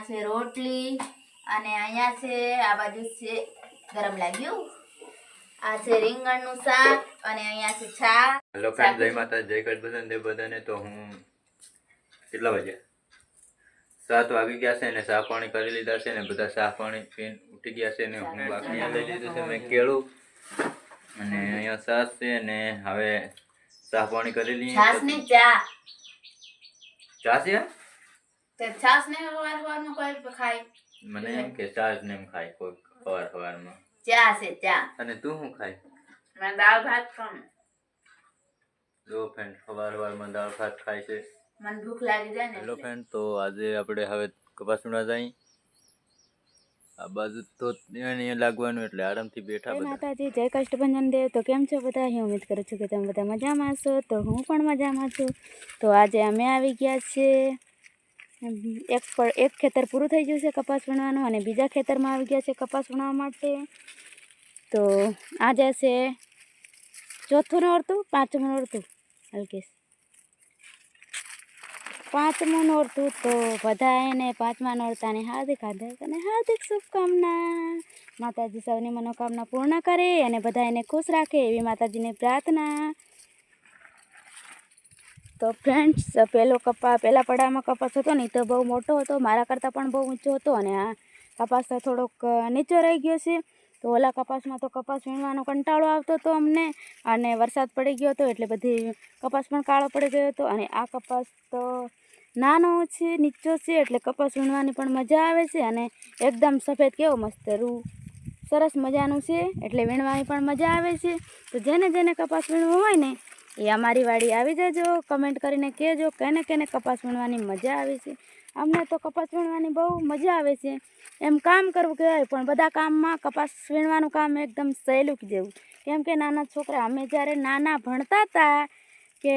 અહીંયા છે રોટલી અને અહીંયા છે આ બાજુ છે ગરમ લાગ્યું. આ છે રીંગણનું શાક અને અહીંયા છે છાશ. હેલો ફ્રેન્ડ જય માતા જય કટ બધાને બધાને. તો હું કેટલા વાગ્યા? સાત વાગી ગયા છે ને ચા પાણી કરી લીધા છે ને બધા ચા પાણી પીને ઉઠી ગયા છે ને. હું બાકી લઈ લીધું છે મેં કેળું અને અહીંયા સાસ છે ને હવે ચા પાણી કરી લઈએ. ચા છે? તે છાશ ને સવાર સવારમાં કોઈ ખાય? મને એમ કે ચા ને એમ ખાય કોઈ સવારમાં ચા છે ચા અને તું શું ખાય? મેં દાળ ભાત ખાઉં જો ફ્રેન્ડ સવારમાં દાળ ભાત ખાય છે. મને ભૂખ લાગી જાય ને હેલો ફ્રેન્ડ તો આજે આપણે હવે કપાસુણા જાય. આ બાજુ તો લાગવાનું એટલે આરામથી બેઠા બધા. માતાજી જય કષ્ટભંજન દેવ. તો કેમ છો બધા? હું ઉમ્મીદ કરું છું કે તમે બધા મજામાં છો તો હું પણ મજામાં છું. તો આજે અમે આવી ગયા છીએ. એક પર, એક ખેતર પૂરું થઈ ગયું છે કપાસ વીણવાનું અને બીજા ખેતરમાં આવી ગયા છે કપાસ વીણવા માટે. તો આજે છે, ચોથું નોરતું પાંચમું નોરતું હલકેશ પાંચમું નોરતું તો બધા એને પાંચમા નોરતાને હાર્દિક હાર્દિક અને હાર્દિક શુભકામના. માતાજી સૌની મનોકામના પૂર્ણ કરે અને બધા એને ખુશ રાખે એવી માતાજીની પ્રાર્થના. તો ફ્રેન્ડ્સ પહેલો કપા પહેલાં પડામાં કપાસ હતો ને તો બહુ મોટો હતો, મારા કરતાં પણ બહુ ઊંચો હતો અને આ કપાસ તો થોડોક નીચો રહી ગયો છે. તો ઓલા કપાસમાં તો કપાસ વીણવાનો કંટાળો આવતો હતો અમને અને વરસાદ પડી ગયો હતો એટલે બધી કપાસ પણ કાળો પડી ગયો હતો અને આ કપાસ તો નાનો છે, નીચો છે, એટલે કપાસ વીણવાની પણ મજા આવે છે અને એકદમ સફેદ કેવો મસ્ત રૂ, સરસ મજાનું છે, એટલે વીણવાની પણ મજા આવે છે. તો જેને જેને કપાસ વીણવું હોય ને એ અમારી વાડી આવી જજો. કમેન્ટ કરીને કહેજો, કેને કેને કપાસ વીણવાની મજા આવે છે. અમને તો કપાસ વીણવાની બહુ મજા આવે છે. એમ કામ કરવું કહેવાય, પણ બધા કામમાં કપાસ વીણવાનું કામ એકદમ સહેલું જેવું. કેમ કે નાના છોકરા, અમે જ્યારે નાના ભણતા હતા કે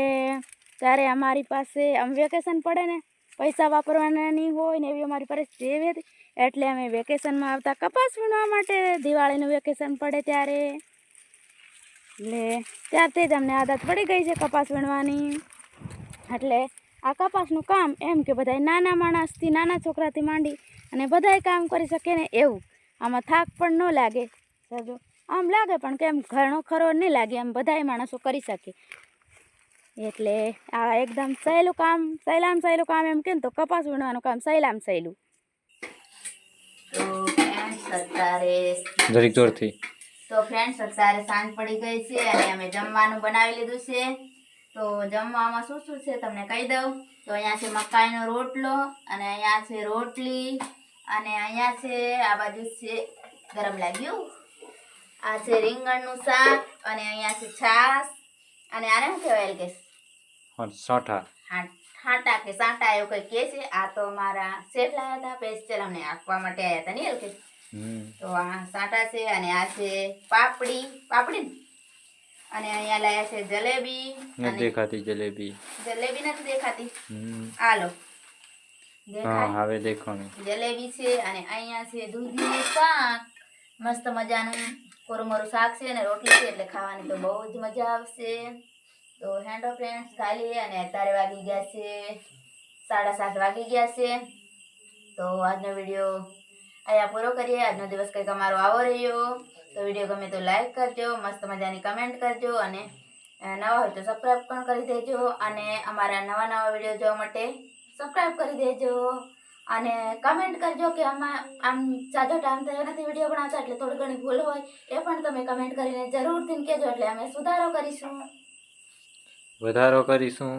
ત્યારે અમારી પાસે આમ વેકેશન પડે ને, પૈસા વાપરવાના નહીં હોય ને એવી અમારી પરિસ્થિતિ એવી હતી. એટલે અમે વેકેશનમાં આવતા કપાસ વીણવા માટે દિવાળીનું વેકેશન પડે ત્યારે એટલે ત્યારથી જ અમને આદત પડી ગઈ છે કપાસ વીણવાની. એટલે આ કપાસનું કામ એમ કે બધા નાના માણસથી નાના છોકરાથી માંડી અને બધાય કામ કરી શકે ને એવું. આમાં થાક પણ ન લાગે. સમજો? આમ લાગે પણ કેમ ઘણો ખરો નહીં લાગે એમ બધાય માણસો કરી શકે. એટલે આ એકદમ સહેલું કામ સહેલામ સહેલું કામ એમ કે ને તો કપાસ વીણવાનું કામ સહેલામ સહેલું. જરીક જોરથી. તો ફ્રેન્ડ્સ અત્યારે સાંજ પડી ગઈ છે અને અમે જમવાનું બનાવી લીધું છે. તો જમવામાં શું શું છે તમને કહી દઉં? તો અહીંયા છે મકાઈનો રોટલો અને અહીંયા છે રોટલી અને અહીંયા છે આ બાજુ છે ગરમ લાગ્યું. આ છે રીંગણનું શાક અને અહીંયા છે છાશ. અને આને શું કહેવાય કે સોઠા. હાટા કે સાંટા એવું કંઈ કહે છે? આ તો મારા શેઠ લાવ્યા હતા પેસ્ટેલ અમને આપવા માટે આવ્યા હતા નહીં કે તો આ સાટા છે અને આ છે પાપડી પાપડી અને અહીંયા લાયા છે જલેબી નથી દેખાતી જલેબી. જલેબી નથી દેખાતી? હમ. હાલો. હા હવે દેખાણી. જલેબી છે અને અહીંયા છે દૂધીનું શાક. મસ્ત મજાનું કોરમરું શાક છે અને રોટલી છે એટલે ખાવાની તો બહુ જ મજા આવશે. તો હેન્ડો ફ્રેન્ડ્સ ખાલી અને અત્યારે વાગી ગયા છે સાડા સાત વાગી ગયા છે. તો આજનો વીડિયો અહીંયા પૂરો કરીએ. આજનો દિવસ કંઈક અમારો આવો રહ્યો. તો વીડિયો ગમે તો લાઈક કરજો, મસ્ત મજાની કમેન્ટ કરજો અને નવા હોય તો સબસ્ક્રાઈબ પણ કરી દેજો અને અમારા નવા નવા વીડિયો જોવા માટે સબસ્ક્રાઈબ કરી દેજો. અને કમેન્ટ કરજો કે આમાં આમ જાજો ટાઈમ થયો નથી વીડિયો બનાવતા એટલે થોડી ઘણી ભૂલ હોય, એ પણ તમે કમેન્ટ કરીને જરૂરથી કહેજો એટલે અમે સુધારો કરીશું. વધારો કરીશું.